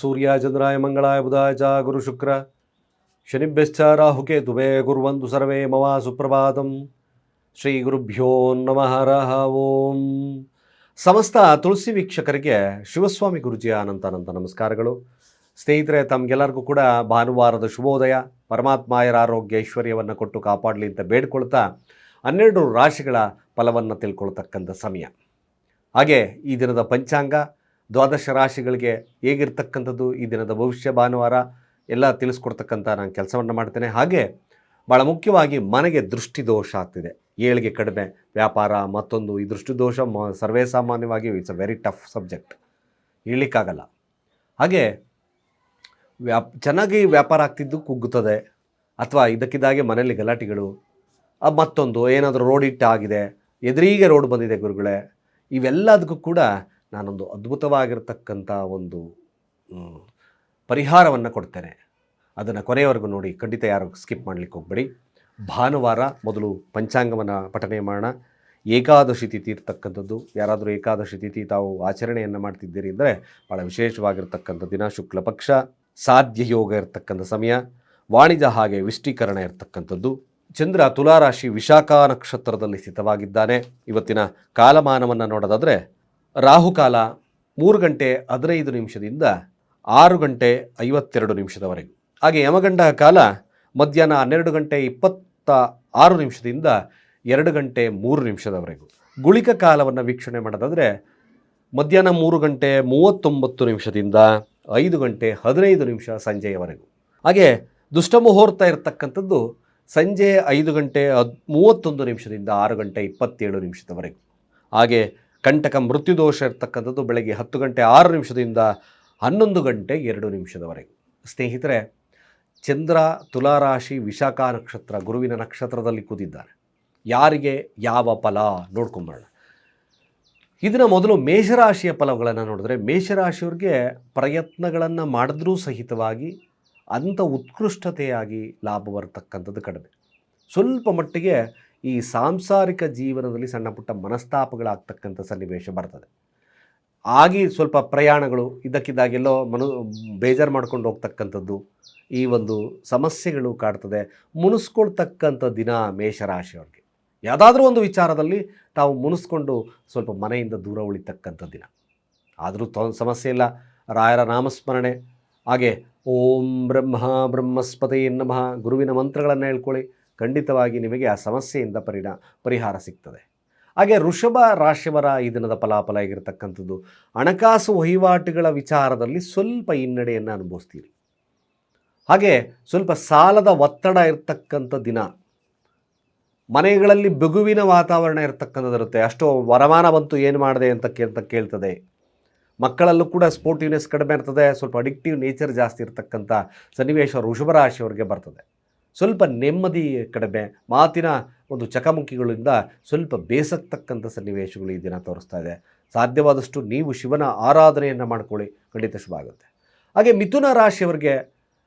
ಸೂರ್ಯ ಚಂದ್ರಾಯ ಮಂಗಳಾಯ ಬುಧಾಯ ಚ ಗುರು ಶುಕ್ರ. ಶನಿಭ್ಯಶ್ಚ ದುಬೇ ಗುರುವಂದು ಸರ್ವೇ ಮಮ ಸುಪ್ರಭಾತಂ. ಶ್ರೀ ಗುರುಭ್ಯೋ ನಮಃ ರಹ ಓಂ. ಸಮಸ್ತ ತುಳಸಿ ವೀಕ್ಷಕರಿಗೆ ಶಿವಸ್ವಾಮಿ ಗುರುಜಿಯ ಅನಂತ ಅನಂತ ನಮಸ್ಕಾರಗಳು. ಸ್ನೇಹಿತರೆ, ತಮಗೆಲ್ಲರಿಗೂ ಕೂಡ ಭಾನುವಾರದ ಶುಭೋದಯ. ಪರಮಾತ್ಮಾಯರ ಆರೋಗ್ಯ ಐಶ್ವರ್ಯವನ್ನು ಕೊಟ್ಟು ಕಾಪಾಡಲಿ ಅಂತ ಬೇಡ್ಕೊಳ್ತಾ ಹನ್ನೆರಡು ರಾಶಿಗಳ ಫಲವನ್ನು ತಿಳ್ಕೊಳ್ತಕ್ಕಂಥ ಸಮಯ. ಹಾಗೆ ಈ ದಿನದ ಪಂಚಾಂಗ ದ್ವಾದಶ ರಾಶಿಗಳಿಗೆ ಹೇಗಿರ್ತಕ್ಕಂಥದ್ದು ಈ ದಿನದ ಭವಿಷ್ಯ ಭಾನುವಾರ ಎಲ್ಲ ತಿಳಿಸ್ಕೊಡ್ತಕ್ಕಂಥ ನಾನು ಕೆಲಸವನ್ನು ಮಾಡ್ತೇನೆ. ಹಾಗೆ ಭಾಳ ಮುಖ್ಯವಾಗಿ ಮನೆಗೆ ದೃಷ್ಟಿದೋಷ ಆಗ್ತಿದೆ. ಏಳಿಗೆ ಕಡಿಮೆ, ವ್ಯಾಪಾರ ಮತ್ತೊಂದು, ಈ ದೃಷ್ಟಿದೋಷ ಮ, ಸರ್ವೇ ಸಾಮಾನ್ಯವಾಗಿ it's a very tough subject ಹೇಳಲಿಕ್ಕಾಗಲ್ಲ. ಹಾಗೆ ವ್ಯಾಪ್, ಚೆನ್ನಾಗಿ ವ್ಯಾಪಾರ ಆಗ್ತಿದ್ದು ಕುಗ್ಗುತ್ತದೆ. ಅಥವಾ ಇದಕ್ಕಿದ್ದಾಗೆ ಮನೆಯಲ್ಲಿ ಗಲಾಟೆಗಳು ಮತ್ತೊಂದು ಏನಾದರೂ ರೋಡ್ ಇಟ್ಟಾಗಿದೆ ಎದುರಿಗೆ ರೋಡ್ ಬಂದಿದೆ ಗುರುಗಳೇ, ಇವೆಲ್ಲದಕ್ಕೂ ಕೂಡ ನಾನೊಂದು ಅದ್ಭುತವಾಗಿರ್ತಕ್ಕಂಥ ಒಂದು ಪರಿಹಾರವನ್ನು ಕೊಡ್ತೇನೆ. ಅದನ್ನು ಕೊನೆಯವರೆಗೂ ನೋಡಿ, ಖಂಡಿತ ಯಾರು ಸ್ಕಿಪ್ ಮಾಡಲಿಕ್ಕೆ ಹೋಗಬೇಡಿ. ಭಾನುವಾರ ಮೊದಲು ಪಂಚಾಂಗವನ್ನು ಪಠನೆ ಮಾಡೋಣ. ಏಕಾದಶಿ ತಿಥಿ ಇರ್ತಕ್ಕಂಥದ್ದು. ಯಾರಾದರೂ ಏಕಾದಶಿ ತಿಥಿ ತಾವು ಆಚರಣೆಯನ್ನು ಮಾಡ್ತಿದ್ದೀರಿ ಅಂದರೆ ಭಾಳ ವಿಶೇಷವಾಗಿರ್ತಕ್ಕಂಥ ದಿನ, ಶುಕ್ಲ ಪಕ್ಷ, ಸಾಧ್ಯ ಯೋಗ ಇರತಕ್ಕಂಥ ಸಮಯ, ವಾಣಿಜ್ಯ ಹಾಗೆ ವಿಷ್ಟೀಕರಣ ಇರತಕ್ಕಂಥದ್ದು. ಚಂದ್ರ ತುಲಾರಾಶಿ ವಿಶಾಖ ನಕ್ಷತ್ರದಲ್ಲಿ ಸ್ಥಿತವಾಗಿದ್ದಾನೆ. ಇವತ್ತಿನ ಕಾಲಮಾನವನ್ನು ನೋಡೋದಾದರೆ ರಾಹುಕಾಲ ಮೂರು ಗಂಟೆ ಹದಿನೈದು ನಿಮಿಷದಿಂದ ಆರು ಗಂಟೆ ಐವತ್ತೆರಡು ನಿಮಿಷದವರೆಗೂ. ಹಾಗೆ ಯಮಗಂಡ ಕಾಲ ಮಧ್ಯಾಹ್ನ ಹನ್ನೆರಡು ಗಂಟೆ ಇಪ್ಪತ್ತ ಆರು ನಿಮಿಷದಿಂದ ಎರಡು ಗಂಟೆ ಮೂರು ನಿಮಿಷದವರೆಗೂ. ಗುಳಿಕ ಕಾಲವನ್ನು ವೀಕ್ಷಣೆ ಮಾಡೋದಾದರೆ ಮಧ್ಯಾಹ್ನ ಮೂರು ಗಂಟೆ ಮೂವತ್ತೊಂಬತ್ತು ನಿಮಿಷದಿಂದ ಐದು ಗಂಟೆ ಹದಿನೈದು ನಿಮಿಷ ಸಂಜೆಯವರೆಗೂ. ಹಾಗೆ ದುಷ್ಟ ಮುಹೂರ್ತ ಇರತಕ್ಕಂಥದ್ದು ಸಂಜೆ ಐದು ಗಂಟೆ ಹದ್ ಮೂವತ್ತೊಂದು ನಿಮಿಷದಿಂದ ಆರು ಗಂಟೆ ಇಪ್ಪತ್ತೇಳು ನಿಮಿಷದವರೆಗೂ. ಹಾಗೆ ಕಂಟಕ ಮೃತ್ಯುದೋಷ ಇರ್ತಕ್ಕಂಥದ್ದು ಬೆಳಗ್ಗೆ ಹತ್ತು ಗಂಟೆ ಆರು ನಿಮಿಷದಿಂದ ಹನ್ನೊಂದು ಗಂಟೆ ಎರಡು ನಿಮಿಷದವರೆಗೆ. ಸ್ನೇಹಿತರೆ, ಚಂದ್ರ, ತುಲಾರಾಶಿ, ವಿಶಾಖ ನಕ್ಷತ್ರ ಗುರುವಿನ ನಕ್ಷತ್ರದಲ್ಲಿ ಕೂತಿದ್ದಾರೆ. ಯಾರಿಗೆ ಯಾವ ಫಲ ನೋಡ್ಕೊಂಬರೋಣ. ಇದನ್ನು ಮೊದಲು ಮೇಷರಾಶಿಯ ಫಲಗಳನ್ನು ನೋಡಿದ್ರೆ ಮೇಷರಾಶಿಯವ್ರಿಗೆ ಪ್ರಯತ್ನಗಳನ್ನು ಮಾಡಿದ್ರೂ ಸಹಿತವಾಗಿ ಅಂಥ ಉತ್ಕೃಷ್ಟತೆಯಾಗಿ ಲಾಭ ಬರತಕ್ಕಂಥದ್ದು ಕಡಿಮೆ. ಸ್ವಲ್ಪ ಮಟ್ಟಿಗೆ ಈ ಸಾಂಸಾರಿಕ ಜೀವನದಲ್ಲಿ ಸಣ್ಣ ಪುಟ್ಟ ಮನಸ್ತಾಪಗಳಾಗ್ತಕ್ಕಂಥ ಸನ್ನಿವೇಶ ಬರ್ತದೆ. ಆಗಿ ಸ್ವಲ್ಪ ಪ್ರಯಾಣಗಳು ಇದಕ್ಕಿದ್ದಾಗೆಲ್ಲೋ ಮನು, ಬೇಜಾರು ಮಾಡ್ಕೊಂಡು ಹೋಗ್ತಕ್ಕಂಥದ್ದು, ಈ ಒಂದು ಸಮಸ್ಯೆಗಳು ಕಾಡ್ತದೆ. ಮುನಿಸ್ಕೊಳ್ತಕ್ಕಂಥ ದಿನ ಮೇಷರಾಶಿಯವ್ರಿಗೆ. ಯಾವುದಾದ್ರೂ ಒಂದು ವಿಚಾರದಲ್ಲಿ ತಾವು ಮುನಿಸ್ಕೊಂಡು ಸ್ವಲ್ಪ ಮನೆಯಿಂದ ದೂರ ಉಳಿತಕ್ಕಂಥ ದಿನ. ಆದರೂ ತೊ ಸಮಸ್ಯೆ ಇಲ್ಲ. ರಾಯರ ನಾಮಸ್ಮರಣೆ. ಹಾಗೆ ಓಂ ಬ್ರಹ್ಮ ಬ್ರಹ್ಮಸ್ಪತಿ ನಮಃ. ಗುರುವಿನ ಮಂತ್ರಗಳನ್ನು ಹೇಳ್ಕೊಳ್ಳಿ. ಖಂಡಿತವಾಗಿ ನಿಮಗೆ ಆ ಸಮಸ್ಯೆಯಿಂದ ಪರಿಣಾ, ಪರಿಹಾರ ಸಿಗ್ತದೆ. ಹಾಗೆ ಋಷಭ ರಾಶಿಯವರ ಈ ದಿನದ ಫಲಾಫಲ ಆಗಿರತಕ್ಕಂಥದ್ದು ಹಣಕಾಸು ವಹಿವಾಟುಗಳ ವಿಚಾರದಲ್ಲಿ ಸ್ವಲ್ಪ ಹಿನ್ನಡೆಯನ್ನು ಅನುಭವಿಸ್ತೀರಿ. ಹಾಗೆ ಸ್ವಲ್ಪ ಸಾಲದ ಒತ್ತಡ ಇರತಕ್ಕಂಥ ದಿನ. ಮನೆಗಳಲ್ಲಿ ಬೆಗುವಿನ ವಾತಾವರಣ ಇರತಕ್ಕಂಥದ್ದಿರುತ್ತೆ. ಅಷ್ಟು ವರಮಾನ ಬಂತು ಏನು ಮಾಡಿದೆ ಅಂತ ಕೇಳ್ತ, ಕೇಳ್ತದೆ. ಮಕ್ಕಳಲ್ಲೂ ಕೂಡ ಸ್ಪೋರ್ಟಿವ್ನೆಸ್ ಕಡಿಮೆ ಇರ್ತದೆ. ಸ್ವಲ್ಪ ಅಡಿಕ್ಟಿವ್ ನೇಚರ್ ಜಾಸ್ತಿ ಇರತಕ್ಕಂಥ ಸನ್ನಿವೇಶ ವೃಷಭ ರಾಶಿಯವರಿಗೆ ಬರ್ತದೆ. ಸ್ವಲ್ಪ ನೆಮ್ಮದಿ ಕಡಿಮೆ, ಮಾತಿನ ಒಂದು ಚಕಮಕಿಗಳಿಂದ ಸ್ವಲ್ಪ ಬೇಸತ್ತಕ್ಕಂಥ ಸನ್ನಿವೇಶಗಳು ಈ ದಿನ ತೋರಿಸ್ತಾ ಇದೆ. ಸಾಧ್ಯವಾದಷ್ಟು ನೀವು ಶಿವನ ಆರಾಧನೆಯನ್ನು ಮಾಡ್ಕೊಳ್ಳಿ. ಖಂಡಿತ ಶುಭ ಆಗುತ್ತೆ. ಹಾಗೆ ಮಿಥುನ ರಾಶಿಯವರಿಗೆ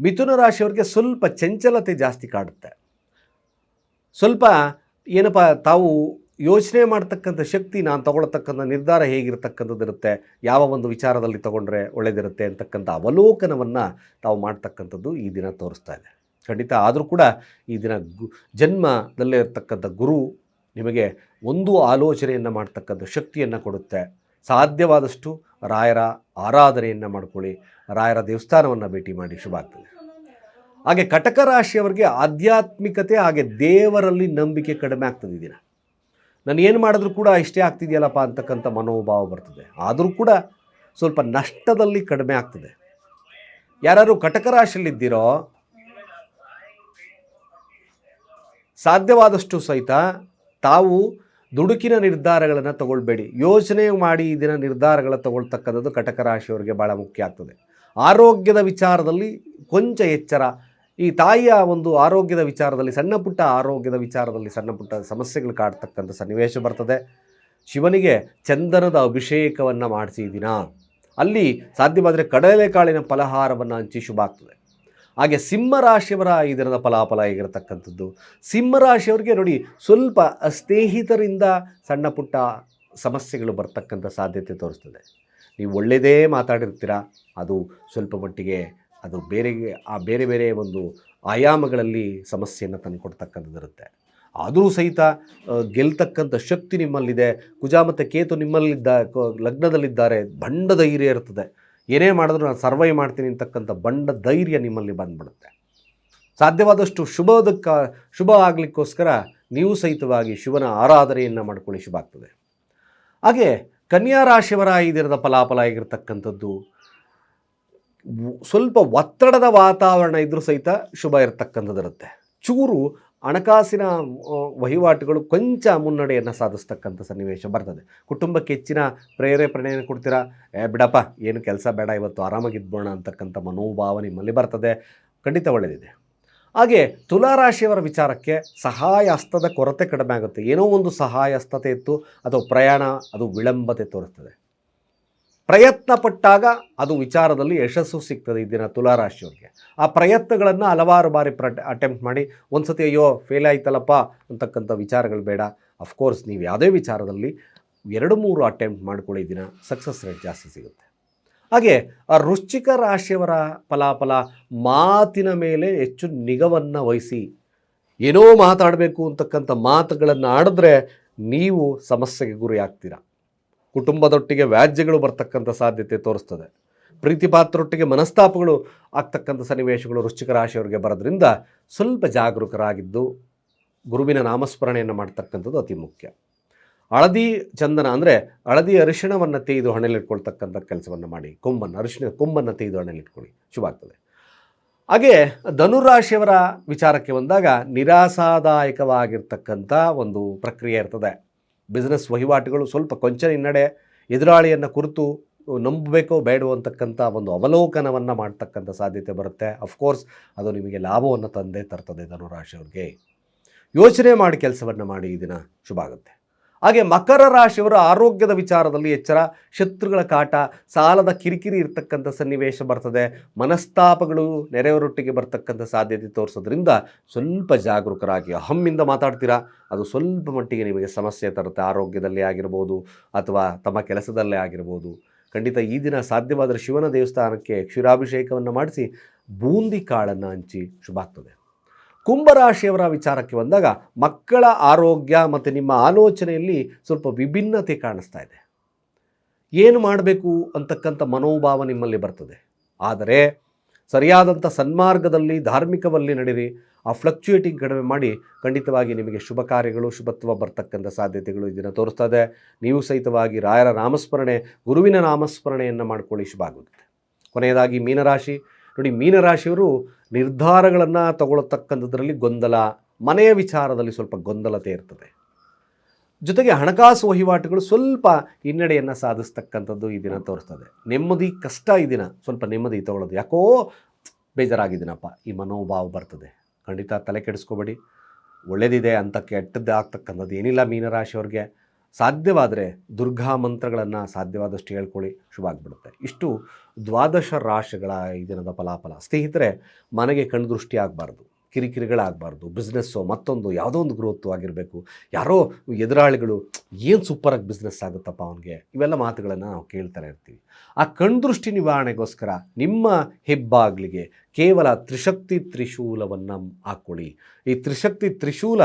ಮಿಥುನ ರಾಶಿಯವರಿಗೆ ಸ್ವಲ್ಪ ಚಂಚಲತೆ ಜಾಸ್ತಿ ಕಾಡುತ್ತೆ. ಸ್ವಲ್ಪ ಏನಪ್ಪ, ತಾವು ಯೋಚನೆ ಮಾಡ್ತಕ್ಕಂಥ ಶಕ್ತಿ, ನಾನು ತಗೊಳ್ತಕ್ಕಂಥ ನಿರ್ಧಾರ ಹೇಗಿರ್ತಕ್ಕಂಥದ್ದಿರುತ್ತೆ ಯಾವ ಒಂದು ವಿಚಾರದಲ್ಲಿ ತಗೊಂಡ್ರೆ ಒಳ್ಳೆಯದಿರುತ್ತೆ ಅಂತಕ್ಕಂಥ ಅವಲೋಕನವನ್ನು ತಾವು ಮಾಡ್ತಕ್ಕಂಥದ್ದು ಈ ದಿನ ತೋರಿಸ್ತಾ ಇದೆ. ಖಂಡಿತ. ಆದರೂ ಕೂಡ ಈ ದಿನ ಗು ಜನ್ಮದಲ್ಲೇ ಇರತಕ್ಕಂಥ ಗುರು ನಿಮಗೆ ಒಂದು ಆಲೋಚನೆಯನ್ನು ಮಾಡ್ತಕ್ಕಂಥ ಶಕ್ತಿಯನ್ನು ಕೊಡುತ್ತೆ. ಸಾಧ್ಯವಾದಷ್ಟು ರಾಯರ ಆರಾಧನೆಯನ್ನು ಮಾಡ್ಕೊಳ್ಳಿ. ರಾಯರ ದೇವಸ್ಥಾನವನ್ನು ಭೇಟಿ ಮಾಡಿ. ಶುಭ ಆಗ್ತದೆ. ಹಾಗೆ ಕಟಕ ರಾಶಿಯವರಿಗೆ ಆಧ್ಯಾತ್ಮಿಕತೆ ಹಾಗೆ ದೇವರಲ್ಲಿ ನಂಬಿಕೆ ಕಡಿಮೆ ಆಗ್ತದೆ ದಿನ. ನಾನು ಏನು ಮಾಡಿದ್ರೂ ಕೂಡ ಇಷ್ಟೇ ಆಗ್ತಿದೆಯಲ್ಲಪ್ಪ ಅಂತಕ್ಕಂಥ ಮನೋಭಾವ ಬರ್ತದೆ. ಆದರೂ ಕೂಡ ಸ್ವಲ್ಪ ನಷ್ಟದಲ್ಲಿ ಕಡಿಮೆ ಆಗ್ತದೆ. ಯಾರು ಕಟಕ ರಾಶಿಯಲ್ಲಿದ್ದೀರೋ ಸಾಧ್ಯವಾದಷ್ಟು ಸಹಿತ ತಾವು ದುಡುಕಿನ ನಿರ್ಧಾರಗಳನ್ನು ತಗೊಳ್ಬೇಡಿ. ಯೋಚನೆ ಮಾಡಿ ದಿನ ನಿರ್ಧಾರಗಳ ತಗೊಳ್ತಕ್ಕಂಥದ್ದು ಕಟಕ ರಾಶಿಯವರಿಗೆ ಭಾಳ ಮುಖ್ಯ ಆಗ್ತದೆ. ಆರೋಗ್ಯದ ವಿಚಾರದಲ್ಲಿ ಕೊಂಚ ಎಚ್ಚರ. ಈ ತಾಯಿಯ ಒಂದು ಆರೋಗ್ಯದ ವಿಚಾರದಲ್ಲಿ, ಸಣ್ಣ ಪುಟ್ಟ ಆರೋಗ್ಯದ ವಿಚಾರದಲ್ಲಿ ಸಣ್ಣ ಪುಟ್ಟ ಸಮಸ್ಯೆಗಳು ಕಾಡ್ತಕ್ಕಂಥ ಸನ್ನಿವೇಶ ಬರ್ತದೆ. ಶಿವನಿಗೆ ಚಂದನದ ಅಭಿಷೇಕವನ್ನು ಮಾಡಿಸಿ ದಿನ. ಅಲ್ಲಿ ಸಾಧ್ಯವಾದರೆ ಕಡಲೆಕಾಳಿನ ಫಲಹಾರವನ್ನು ಹಂಚಿ ಶುಭ ಆಗ್ತದೆ. ಹಾಗೆ ಸಿಂಹರಾಶಿಯವರ ಈ ದಿನದ ಫಲಾಫಲ ಹೇಗಿರತಕ್ಕಂಥದ್ದು? ಸಿಂಹರಾಶಿಯವರಿಗೆ ನೋಡಿ ಸ್ವಲ್ಪ ಸ್ನೇಹಿತರಿಂದ ಸಣ್ಣ ಪುಟ್ಟ ಸಮಸ್ಯೆಗಳು ಬರ್ತಕ್ಕಂಥ ಸಾಧ್ಯತೆ ತೋರಿಸ್ತದೆ. ನೀವು ಒಳ್ಳೆಯದೇ ಮಾತಾಡಿರ್ತೀರ? ಅದು ಸ್ವಲ್ಪ ಮಟ್ಟಿಗೆ ಅದು ಬೇರೆ, ಆ ಬೇರೆ ಬೇರೆ ಒಂದು ಆಯಾಮಗಳಲ್ಲಿ ಸಮಸ್ಯೆಯನ್ನು ತಂದುಕೊಡ್ತಕ್ಕಂಥದ್ದಿರುತ್ತೆ ಆದರೂ ಸಹಿತ ಗೆಲ್ತಕ್ಕಂಥ ಶಕ್ತಿ ನಿಮ್ಮಲ್ಲಿದೆ. ಕುಜ ಮತ್ತು ಕೇತು ನಿಮ್ಮಲ್ಲಿದ್ದ ಲಗ್ನದಲ್ಲಿದ್ದಾರೆ. ಬಂಡ ಧೈರ್ಯ ಇರ್ತದೆ. ಏನೇ ಮಾಡಿದ್ರು ನಾನು ಸರ್ವೈ ಮಾಡ್ತೀನಿ ಅಂತಕ್ಕಂಥ ಬಂಡ ಧೈರ್ಯ ನಿಮ್ಮಲ್ಲಿ ಬಂದ್ಬಿಡುತ್ತೆ. ಸಾಧ್ಯವಾದಷ್ಟು ಶುಭದಕ್ಕ, ಶುಭ ಆಗಲಿಕ್ಕೋಸ್ಕರ ನೀವು ಸಹಿತವಾಗಿ ಶಿವನ ಆರಾಧನೆಯನ್ನು ಮಾಡ್ಕೊಳ್ಳಿ, ಶುಭ ಆಗ್ತದೆ. ಹಾಗೆ ಕನ್ಯಾ ರಾಶಿಯವರ ಈ ದಿನದ ಫಲಾಫಲ ಆಗಿರತಕ್ಕಂಥದ್ದು, ಸ್ವಲ್ಪ ಒತ್ತಡದ ವಾತಾವರಣ ಇದ್ದರೂ ಸಹಿತ ಶುಭ ಇರತಕ್ಕಂಥದ್ದಿರುತ್ತೆ. ಚೂರು ಹಣಕಾಸಿನ ವಹಿವಾಟುಗಳು ಕೊಂಚ ಮುನ್ನಡೆಯನ್ನು ಸಾಧಿಸ್ತಕ್ಕಂಥ ಸನ್ನಿವೇಶ ಬರ್ತದೆ. ಕುಟುಂಬಕ್ಕೆ ಹೆಚ್ಚಿನ ಪ್ರೇರೇಪಣೆಯನ್ನು ಕೊಡ್ತೀರಾ? ಏ, ಬಿಡಪ್ಪ, ಏನು ಕೆಲಸ ಬೇಡ, ಇವತ್ತು ಆರಾಮಾಗಿದ್ಬೋಣ ಅಂತಕ್ಕಂಥ ಮನೋಭಾವ ನಿಮ್ಮಲ್ಲಿ ಬರ್ತದೆ. ಖಂಡಿತ ಒಳ್ಳೆಯದಿದೆ ಹಾಗೆ ತುಲಾರಾಶಿಯವರ ವಿಚಾರಕ್ಕೆ ಸಹಾಯ ಹಸ್ತದ ಕೊರತೆ ಕಡಿಮೆ ಆಗುತ್ತೆ. ಏನೋ ಒಂದು ಸಹಾಯ ಹಸ್ತತೆ ಇತ್ತು ಅಥವಾ ಪ್ರಯಾಣ, ಅದು ವಿಳಂಬತೆ ತೋರಿಸ್ತದೆ. ಪ್ರಯತ್ನ ಪಟ್ಟಾಗ ಅದು ವಿಚಾರದಲ್ಲಿ ಯಶಸ್ಸು ಸಿಗ್ತದೆ ಈ ದಿನ ತುಲಾರಾಶಿಯವ್ರಿಗೆ. ಆ ಪ್ರಯತ್ನಗಳನ್ನು ಹಲವಾರು ಬಾರಿ ಪ್ರ ಅಟೆಂಪ್ಟ್ ಮಾಡಿ ಒಂದು ಸತಿ ಅಯ್ಯೋ ಫೇಲ್ ಆಯ್ತಲ್ಲಪ್ಪ ಅಂತಕ್ಕಂಥ ವಿಚಾರಗಳು ಬೇಡ. ಅಫ್ಕೋರ್ಸ್ ನೀವು ಯಾವುದೇ ವಿಚಾರದಲ್ಲಿ ಎರಡು, ಮೂರು ಅಟೆಂಪ್ಟ್ ಮಾಡ್ಕೊಳ್ಳಿ ದಿನ ಸಕ್ಸಸ್ ರೇಟ್ ಜಾಸ್ತಿ ಸಿಗುತ್ತೆ. ಹಾಗೆ ಆ ರುಚಿಕ ರಾಶಿಯವರ ಫಲಾಫಲ ಮಾತಿನ ಮೇಲೆ ಹೆಚ್ಚು ನಿಗವನ್ನು ವಹಿಸಿ, ಏನೋ ಮಾತಾಡಬೇಕು ಅಂತಕ್ಕಂಥ ಮಾತುಗಳನ್ನು ಆಡಿದ್ರೆ ನೀವು ಸಮಸ್ಯೆಗೆ ಗುರಿ ಆಗ್ತೀರಾ ಕುಟುಂಬದೊಟ್ಟಿಗೆ ವ್ಯಾಜ್ಯಗಳು ಬರ್ತಕ್ಕಂಥ ಸಾಧ್ಯತೆ ತೋರಿಸ್ತದೆ. ಪ್ರೀತಿ ಪಾತ್ರರೊಟ್ಟಿಗೆ ಮನಸ್ತಾಪಗಳು ಆಗ್ತಕ್ಕಂಥ ಸನ್ನಿವೇಶಗಳು ವೃಶ್ಚಿಕ ರಾಶಿಯವರಿಗೆ ಬರೋದ್ರಿಂದ ಸ್ವಲ್ಪ ಜಾಗರೂಕರಾಗಿದ್ದು ಗುರುವಿನ ನಾಮಸ್ಮರಣೆಯನ್ನು ಮಾಡ್ತಕ್ಕಂಥದ್ದು ಅತಿ ಮುಖ್ಯ. ಹಳದಿ ಚಂದನ ಅಂದರೆ ಹಳದಿ ಅರಿಶಿಣವನ್ನು ತೆಗೆದು ಹಣೆಯಲ್ಲಿಟ್ಕೊಳ್ತಕ್ಕಂಥ ಕೆಲಸವನ್ನು ಮಾಡಿ. ಕೊಂಬನ್ನು, ಅರಿಶಿಣ, ಕೊಂಬನ್ನು ತೆಗೆದು ಹಣೆಯಲ್ಲಿಟ್ಕೊಳ್ಳಿ. ಶುಭ ಆಗ್ತದೆ. ಹಾಗೆ ಧನುರಾಶಿಯವರ ವಿಚಾರಕ್ಕೆ ಬಂದಾಗ ನಿರಾಸಾದಾಯಕವಾಗಿರ್ತಕ್ಕಂಥ ಒಂದು ಪ್ರಕ್ರಿಯೆ ಇರ್ತದೆ. ಬಿಸ್ನೆಸ್ ವಹಿವಾಟುಗಳು ಸ್ವಲ್ಪ ಕೊಂಚ ಹಿನ್ನಡೆ ಎದುರಾಳಿಯನ್ನು ಕುರಿತು ನಂಬಬೇಕೋ ಬೇಡವೋ ಅಂತಕ್ಕಂಥ ಒಂದು ಅವಲೋಕನವನ್ನು ಮಾಡ್ತಕ್ಕಂಥ ಸಾಧ್ಯತೆ ಬರುತ್ತೆ. ಅಫ್ಕೋರ್ಸ್ ಅದು ನಿಮಗೆ ಲಾಭವನ್ನು ತಂದೆ ತರ್ತದೆ ಧನುರಾಶಿಯವ್ರಿಗೆ. ಯೋಚನೆ ಮಾಡಿ ಕೆಲಸವನ್ನು ಮಾಡಿ ಈ ದಿನ ಶುಭ ಆಗುತ್ತೆ ಹಾಗೆ ಮಕರ ರಾಶಿಯವರ ಆರೋಗ್ಯದ ವಿಚಾರದಲ್ಲಿ ಎಚ್ಚರ, ಶತ್ರುಗಳ ಕಾಟ, ಸಾಲದ ಕಿರಿಕಿರಿ ಇರತಕ್ಕಂಥ ಸನ್ನಿವೇಶ ಬರ್ತದೆ. ಮನಸ್ತಾಪಗಳು ನೆರೆಯವರೊಟ್ಟಿಗೆ ಬರ್ತಕ್ಕಂಥ ಸಾಧ್ಯತೆ ತೋರಿಸೋದ್ರಿಂದ ಸ್ವಲ್ಪ ಜಾಗರೂಕರಾಗಿ ಅಹಮ್ಮಿಂದ ಮಾತಾಡ್ತೀರಾ? ಅದು ಸ್ವಲ್ಪ ಮಟ್ಟಿಗೆ ನಿಮಗೆ ಸಮಸ್ಯೆ ತರುತ್ತೆ. ಆರೋಗ್ಯದಲ್ಲೇ ಆಗಿರ್ಬೋದು ಅಥವಾ ತಮ್ಮ ಕೆಲಸದಲ್ಲೇ ಆಗಿರ್ಬೋದು. ಖಂಡಿತ ಈ ದಿನ ಸಾಧ್ಯವಾದರೆ ಶಿವನ ದೇವಸ್ಥಾನಕ್ಕೆ ಕ್ಷೀರಾಭಿಷೇಕವನ್ನು ಮಾಡಿಸಿ ಬೂಂದಿ ಕಾಳನ್ನು ಹಂಚಿ ಶುಭ ಆಗ್ತದೆ ಕುಂಭರಾಶಿಯವರ ವಿಚಾರಕ್ಕೆ ಬಂದಾಗ ಮಕ್ಕಳ ಆರೋಗ್ಯ ಮತ್ತು ನಿಮ್ಮ ಆಲೋಚನೆಯಲ್ಲಿ ಸ್ವಲ್ಪ ವಿಭಿನ್ನತೆ ಕಾಣಿಸ್ತಾ ಇದೆ. ಏನು ಮಾಡಬೇಕು ಅಂತಕ್ಕಂಥ ಮನೋಭಾವ ನಿಮ್ಮಲ್ಲಿ ಬರ್ತದೆ. ಆದರೆ ಸರಿಯಾದಂಥ ಸನ್ಮಾರ್ಗದಲ್ಲಿ, ಧಾರ್ಮಿಕವಲ್ಲಿ ನಡೀರಿ ಆ ಫ್ಲಕ್ಚುಯೇಟಿಂಗ್ ಕಡಿಮೆ ಮಾಡಿ ಖಂಡಿತವಾಗಿ ನಿಮಗೆ ಶುಭ ಕಾರ್ಯಗಳು, ಶುಭತ್ವ ಬರ್ತಕ್ಕಂಥ ಸಾಧ್ಯತೆಗಳು ಇದನ್ನು ತೋರಿಸ್ತದೆ ನೀವು ಸಹಿತವಾಗಿ ರಾಯರ ನಾಮಸ್ಮರಣೆ, ಗುರುವಿನ ನಾಮಸ್ಮರಣೆಯನ್ನು ಮಾಡ್ಕೊಳ್ಳಿ, ಶುಭ ಆಗುತ್ತೆ ಕೊನೆಯದಾಗಿ ಮೀನರಾಶಿ. ನೋಡಿ ಮೀನರಾಶಿಯವರು ನಿರ್ಧಾರಗಳನ್ನು ತಗೊಳ್ತಕ್ಕಂಥದ್ರಲ್ಲಿ ಗೊಂದಲ, ಮನೆಯ ವಿಚಾರದಲ್ಲಿ ಸ್ವಲ್ಪ ಗೊಂದಲತೆ ಇರ್ತದೆ. ಜೊತೆಗೆ ಹಣಕಾಸು ವಹಿವಾಟುಗಳು ಸ್ವಲ್ಪ ಹಿನ್ನಡೆಯನ್ನು ಸಾಧಿಸ್ತಕ್ಕಂಥದ್ದು ಈ ದಿನ ತೋರಿಸ್ತದೆ. ನೆಮ್ಮದಿ, ಕಷ್ಟ ಈ ದಿನ ಸ್ವಲ್ಪ ನೆಮ್ಮದಿ ತಗೊಳ್ಳೋದು. ಯಾಕೋ ಬೇಜಾರಾಗಿದ್ದೀನಪ್ಪ, ಈ ಮನೋಭಾವ ಬರ್ತದೆ. ಖಂಡಿತ ತಲೆ ಕೆಡಿಸ್ಕೋಬೇಡಿ. ಒಳ್ಳೆಯದಿದೆ ಅಂತ ಕೆಟ್ಟದ್ದು ಆಗ್ತಕ್ಕಂಥದ್ದು ಏನಿಲ್ಲ ಮೀನರಾಶಿಯವ್ರಿಗೆ. ಸಾಧ್ಯವಾದರೆ ದುರ್ಗಾ ಮಂತ್ರಗಳನ್ನು ಸಾಧ್ಯವಾದಷ್ಟು ಹೇಳ್ಕೊಳ್ಳಿ, ಶುಭ ಆಗಿಬಿಡುತ್ತೆ. ಇಷ್ಟು ದ್ವಾದಶ ರಾಶಿಗಳ ಈ ದಿನದ ಫಲಾಫಲ. ಸ್ನೇಹಿತರೆ, ಮನೆಗೆ ಕಣ್ದೃಷ್ಟಿ ಆಗಬಾರ್ದು, ಕಿರಿಕಿರಿಗಳಾಗಬಾರ್ದು ಬಿಸ್ನೆಸ್ಸು ಮತ್ತೊಂದು ಯಾವುದೋ ಒಂದು ಗ್ರೋತು ಆಗಿರಬೇಕು. ಯಾರೋ ಎದುರಾಳಿಗಳು ಏನು ಸೂಪರಾಗಿ ಬಿಸ್ನೆಸ್ ಆಗುತ್ತಪ್ಪ ಅವನಿಗೆ? ಇವೆಲ್ಲ ಮಾತುಗಳನ್ನು ನಾವು ಕೇಳ್ತಾನೆ ಇರ್ತೀವಿ. ಆ ಕಣ್ದೃಷ್ಟಿ ನಿವಾರಣೆಗೋಸ್ಕರ ನಿಮ್ಮ ಹೆಬ್ಬಾಗ್ಲಿಗೆ ಕೇವಲ ತ್ರಿಶಕ್ತಿ ತ್ರಿಶೂಲವನ್ನು ಹಾಕ್ಕೊಳ್ಳಿ. ಈ ತ್ರಿಶಕ್ತಿ ತ್ರಿಶೂಲ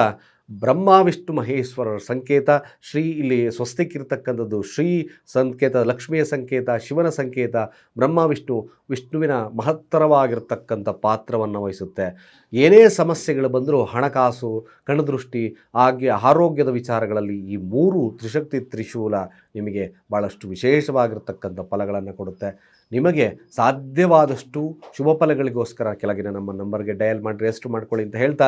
ಬ್ರಹ್ಮ, ವಿಷ್ಣು, ಮಹೇಶ್ವರರ ಸಂಕೇತ, ಶ್ರೀ ಇಲ್ಲಿ ಸ್ವಸ್ತಿಕ್ಕಿರ್ತಕ್ಕಂಥದ್ದು ಶ್ರೀ ಸಂಕೇತ, ಲಕ್ಷ್ಮಿಯ ಸಂಕೇತ, ಶಿವನ ಸಂಕೇತ, ಬ್ರಹ್ಮ, ವಿಷ್ಣು, ವಿಷ್ಣುವಿನ ಮಹತ್ತರವಾಗಿರ್ತಕ್ಕಂಥ ಪಾತ್ರವನ್ನು ವಹಿಸುತ್ತೆ. ಏನೇ ಸಮಸ್ಯೆಗಳು ಬಂದರೂ ಹಣಕಾಸು, ಕಣದೃಷ್ಟಿ ಹಾಗೆ ಆರೋಗ್ಯದ ವಿಚಾರಗಳಲ್ಲಿ ಈ ಮೂರು ತ್ರಿಶಕ್ತಿ ತ್ರಿಶೂಲ ನಿಮಗೆ ಭಾಳಷ್ಟು ವಿಶೇಷವಾಗಿರ್ತಕ್ಕಂಥ ಫಲಗಳನ್ನು ಕೊಡುತ್ತೆ. ನಿಮಗೆ ಸಾಧ್ಯವಾದಷ್ಟು ಶುಭ ಫಲಗಳಿಗೋಸ್ಕರ ಕೆಳಗಿನ ನಮ್ಮ ನಂಬರ್ಗೆ ಡಯಲ್ ಮಾಡಿ ರೆಸ್ಟ್ ಮಾಡ್ಕೊಳ್ಳಿ ಅಂತ ಹೇಳ್ತಾ